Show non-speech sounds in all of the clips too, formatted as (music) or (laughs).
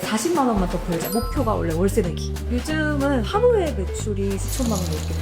40만 원만 더 벌자. 목표가 원래 월세 내기. 요즘은 하루에 매출이 수천만 원 넘게.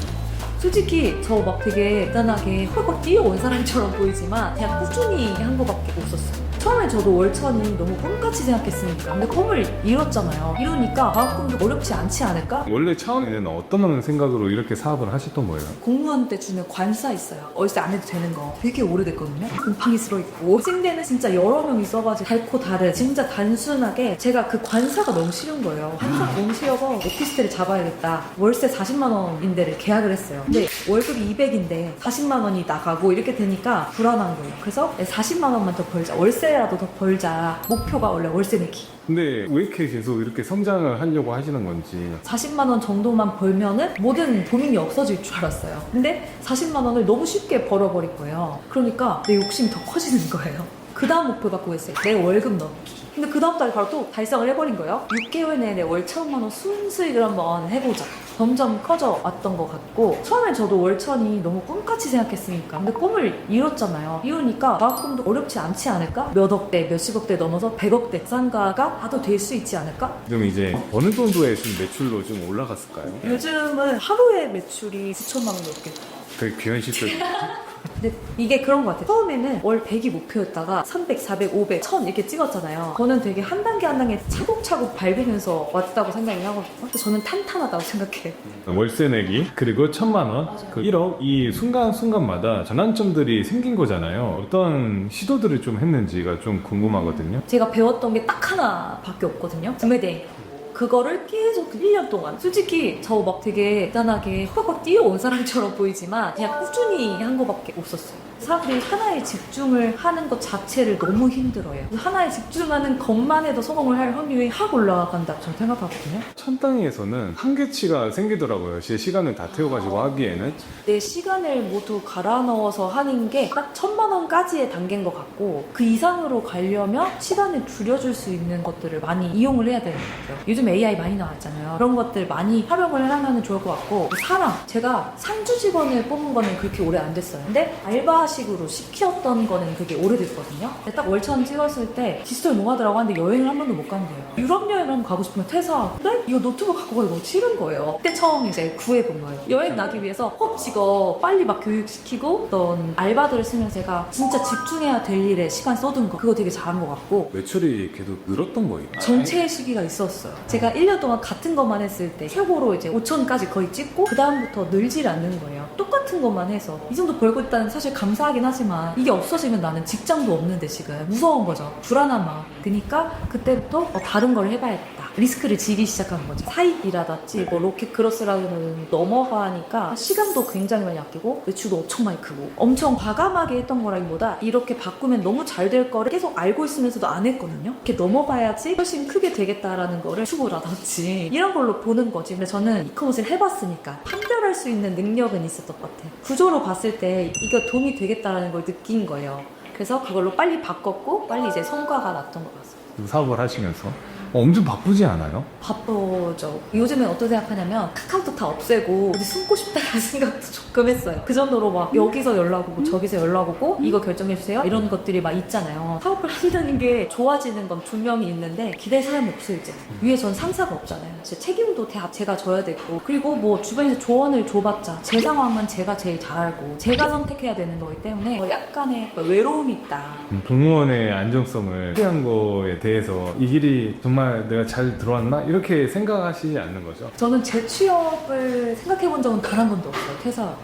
솔직히 저 막 되게 대단하게 헐겁 뛰어온 사람처럼 보이지만 그냥 꾸준히 한 거밖에 없었어요. 처음에 저도 월천이 너무 꿈같이 생각했으니까 근데 꿈을 이뤘잖아요. 이루니까 다음 꿈도 어렵지 않지 않을까? 원래 처음에는 어떤 생각으로 이렇게 사업을 하셨던 거예요? 공무원 때 주는 관사 있어요. 월세 안 해도 되는 거 되게 오래됐거든요. 곰팡이 쓸어 있고 생대는 진짜 여러 명 있어가지고 달고 다른 진짜 단순하게 제가 그 관사가 너무 싫은 거예요. 관사가 너무 싫어서 오피스텔을 잡아야겠다. 월세 40만 원인데를 계약을 했어요. 근데 월급이 200인데 40만 원이 나가고 이렇게 되니까 불안한 거예요. 그래서 40만 원만 더 벌자. 월세 라도 더 벌자. 목표가 원래 월세 내기. 근데 왜 이렇게 계속 이렇게 성장을 하려고 하시는 건지 40만 원 정도만 벌면은 모든 고민이 없어질 줄 알았어요. 근데 40만 원을 너무 쉽게 벌어버릴 거예요. 그러니까 내 욕심이 더 커지는 거예요. 그 다음 목표 갖고 있어요. 내 월급 넣기. 근데 그 다음 달에 바로 또 달성을 해버린 거예요. 6개월 내내 월 천만 원 순수익을 한번 해보자. 점점 커져 왔던 것 같고 처음에 저도 월천이 너무 꿈같이 생각했으니까 근데 꿈을 이뤘잖아요 이루니까 다음 꿈도 어렵지 않지 않을까? 몇 억대 몇십억대 넘어서 백억대 상가가 나도 될 수 있지 않을까? 그럼 이제 어느 정도의 좀 매출로 좀 올라갔을까요? 요즘은 하루에 매출이 수천만 원 넘게 돼요. 되게 귀한 시절 (laughs) 근데 이게 그런 것 같아요. 처음에는 월 100이 목표였다가 300, 400, 500, 1000 이렇게 찍었잖아요. 저는 되게 한 단계 한 단계 차곡차곡 밟으면서 왔다고 생각을 하거든요. 저는 탄탄하다고 생각해요. 월세 내기 그리고 천만 원, 그 1억 이 순간 순간마다 전환점들이 생긴 거잖아요. 어떤 시도들을 좀 했는지가 좀 궁금하거든요. 제가 배웠던 게 딱 하나밖에 없거든요. 구매대. 그거를 계속 1년 동안 솔직히 저 막 되게 대단하게 헐겁 뛰어온 사람처럼 보이지만 그냥 꾸준히 한 거밖에 없었어요. 사람들이 하나에 집중을 하는 것 자체를 너무 힘들어요. 하나에 집중하는 것만 해도 성공을 할 확률이 확 올라간다 저는 생각하거든요. 천 땅에서는 한계치가 생기더라고요. 제 시간을 다 태워가지고 하기에는 내 시간을 모두 갈아 넣어서 하는 게 딱 천만 원까지의 단계인 것 같고 그 이상으로 가려면 시간을 줄여줄 수 있는 것들을 많이 이용을 해야 되는 것 같아요. 요즘 AI 많이 나왔잖아요. 그런 것들 많이 활용을 하면 좋을 것 같고 사람 제가 상주 직원을 뽑은 거는 그렇게 오래 안 됐어요. 근데 알바식으로 시켰던 거는 그게 오래됐거든요. 근데 딱 월천 찍었을 때 디지털 노마드라고 하는데 여행을 한 번도 못 간 거예요. 유럽 여행을 한번 가고 싶으면 퇴사. 근데 이거 노트북 갖고 가기 너무 싫은 거예요. 그때 처음 이제 구해본 거예요. 여행 나기 위해서 헉 찍어 빨리 막 교육시키고 어떤 알바들을 쓰면 제가 진짜 집중해야 될 일에 시간 써둔 거 그거 되게 잘한 것 같고 매출이 계속 늘었던 거예요. 정체의 시기가 있었어요. 제가 1년 동안 같은 것만 했을 때 최고로 이제 5천까지 거의 찍고 그 다음부터 늘질 않는 거예요. 똑같은 것만 해서 이 정도 벌고 있다는 사실 감사하긴 하지만 이게 없어지면 나는 직장도 없는데 지금 무서운 거죠. 불안한 마음. 그러니까 그때부터 어, 다른 걸 해봐야겠다. 리스크를 지기 시작한 거죠. 사입이라든지 뭐 로켓 크로스라는 넘어가니까 시간도 굉장히 많이 아끼고 매출도 엄청 많이 크고 엄청 과감하게 했던 거라기보다 이렇게 바꾸면 너무 잘 될 거를 계속 알고 있으면서도 안 했거든요. 이렇게 넘어봐야지 훨씬 크게 되겠다라는 거를 추구 라든지 이런 걸로 보는 거지. 근데 저는 이커머스를 해봤으니까 판별할 수 있는 능력은 있었던 것 같아요. 구조로 봤을 때 이거 도움이 되겠다라는 걸 느낀 거예요. 그래서 그걸로 빨리 바꿨고 빨리 이제 성과가 났던 것. 그 사업을 하시면서 어, 엄청 바쁘지 않아요? 바쁘죠. 요즘엔 어떻게 생각하냐면 카카오톡 다 없애고 어디 숨고 싶다는 (laughs) 생각도 조금 했어요. 그 정도로 막 여기서 연락 오고 저기서 연락 오고 이거 결정해 주세요. 이런 것들이 막 있잖아요. 사업을 한다는 게 좋아지는 건 분명히 있는데 기댈 사람이 없어요 이제. 위에 전 상사가 없잖아요. 제 책임도 다 제가 져야 되고 그리고 뭐 주변에서 조언을 줘봤자 제 상황만 제가 제일 잘 알고 제가 선택해야 되는 거기 때문에 뭐 약간의 외로움이 있다. 음, 공무원의 안정성을 포기한 거에 대해서 이 길이 정말 내가 잘 들어왔나? 이렇게 생각하시지 않는 거죠. 저는 제 취업을 생각해 본 적은 단 한 번도 없어요. 퇴사.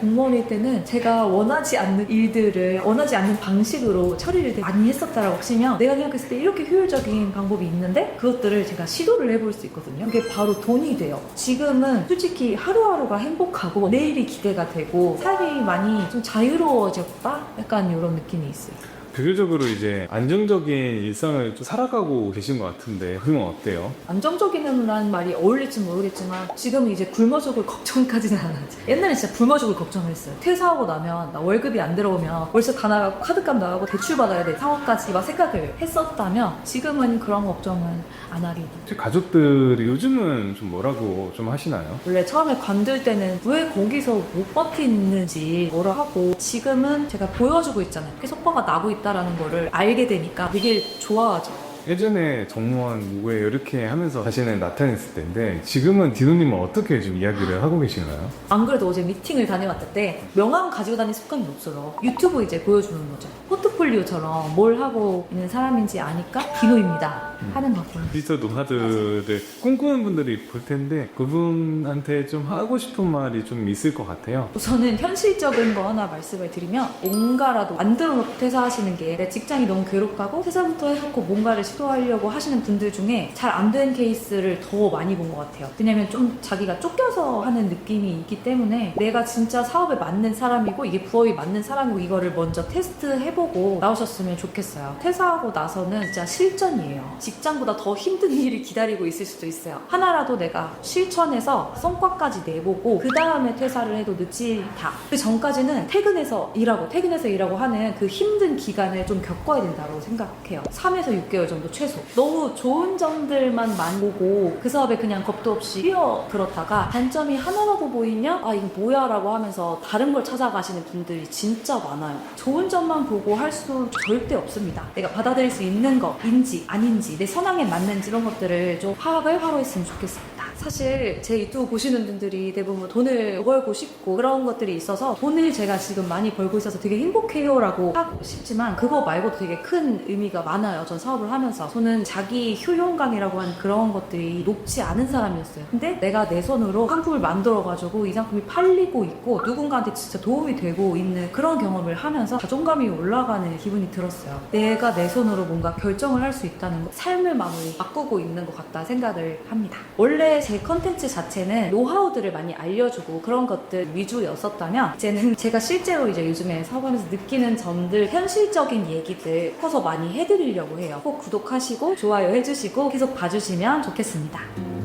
공무원일 때는 제가 원하지 않는 일들을 원하지 않는 방식으로 처리를 많이 했었다라고 치면 내가 생각했을 때 이렇게 효율적인 방법이 있는데 그것들을 제가 시도를 해볼 수 있거든요. 그게 바로 돈이 돼요. 지금은 솔직히 하루하루가 행복하고 내일이 기대가 되고 삶이 많이 좀 자유로워졌다? 약간 이런 느낌이 있어요. 비교적으로 이제 안정적인 일상을 좀 살아가고 계신 것 같은데 그건 어때요? 안정적이라는 말이 어울릴지 모르겠지만 지금은 이제 굶어 죽을 걱정까지는 안 하지. 옛날에 진짜 굶어 죽을 걱정을 했어요. 퇴사하고 나면 나 월급이 안 들어오면 월세 다 나가고 카드값 나가고 대출 받아야 돼 상황까지 막 생각을 했었다면 지금은 그런 걱정은 안 돼. 혹시 가족들이 요즘은 좀 뭐라고 좀 하시나요? 원래 처음에 관둘 때는 왜 거기서 못 버티는지 뭐라 하고 지금은 제가 보여주고 있잖아요. 그 성과가 나고 있다 라는 거를 알게 되니까 되게 좋아하죠. 예전에 정무원 누구예요 이렇게 하면서 자신을 나타냈을 때인데 지금은 디노님은 어떻게 지금 이야기를 하고 계신가요? 안 그래도 어제 미팅을 다녀왔을 때 명함 가지고 다니는 습관이 없어요. 유튜브 이제 보여주는 거죠. 포트 폴리오처럼 뭘 하고 있는 사람인지 아니까 디노입니다. 하는 거고. 디지털 노마드를 꿈꾸는 분들이 볼 텐데 그분한테 좀 하고 싶은 말이 좀 있을 것 같아요. 우선은 현실적인 거 하나 말씀을 드리면 뭔가라도 만들어 놓고 퇴사하시는 게 내 직장이 너무 괴롭고 퇴사부터 해놓고 뭔가를 시도하려고 하시는 분들 중에 잘 안 된 케이스를 더 많이 본 것 같아요. 왜냐면 좀 자기가 쫓겨서 하는 느낌이 있기 때문에 내가 진짜 사업에 맞는 사람이고 이게 부업이 맞는 사람이고 이거를 먼저 테스트 해보고 나오셨으면 좋겠어요. 퇴사하고 나서는 진짜 실전이에요. 직장보다 더 힘든 (laughs) 일이 기다리고 있을 수도 있어요. 하나라도 내가 실천해서 성과까지 내보고 그 다음에 퇴사를 해도 늦지 않다. 그 전까지는 퇴근해서 일하고 퇴근해서 일하고 하는 그 힘든 기간을 좀 겪어야 된다고 생각해요. 3에서 6개월 정도 최소. 너무 좋은 점들만 많이 보고 그 사업에 그냥 겁도 없이 뛰어 들었다가 단점이 하나라도 보이면 아 이거 뭐야 라고 하면서 다른 걸 찾아가시는 분들이 진짜 많아요. 좋은 점만 보고 할 수 절대 없습니다. 내가 받아들일 수 있는 거 인지 아닌지 내 선항에 맞는지 이런 것들을 좀 파악을 하고 있으면 좋겠습니다. 사실 제 유튜브 보시는 분들이 대부분 돈을 벌고 싶고 그런 것들이 있어서 돈을 제가 지금 많이 벌고 있어서 되게 행복해요라고 하고 싶지만 그거 말고도 되게 큰 의미가 많아요. 전 사업을 하면서 저는 자기 효용감이라고 하는 그런 것들이 높지 않은 사람이었어요. 근데 내가 내 손으로 상품을 만들어가지고 이 상품이 팔리고 있고 누군가한테 진짜 도움이 되고 있는 그런 경험을 하면서 자존감이 올라가는 기분이 들었어요. 내가 내 손으로 뭔가 결정을 할 수 있다는 거, 삶을 많이 바꾸고 있는 것 같다 생각을 합니다. 원래 제 컨텐츠 자체는 노하우들을 많이 알려주고 그런 것들 위주였었다면 이제는 제가 실제로 이제 요즘에 사업하면서 느끼는 점들 현실적인 얘기들 커서 많이 해드리려고 해요. 꼭 구독하시고 좋아요 해주시고 계속 봐주시면 좋겠습니다.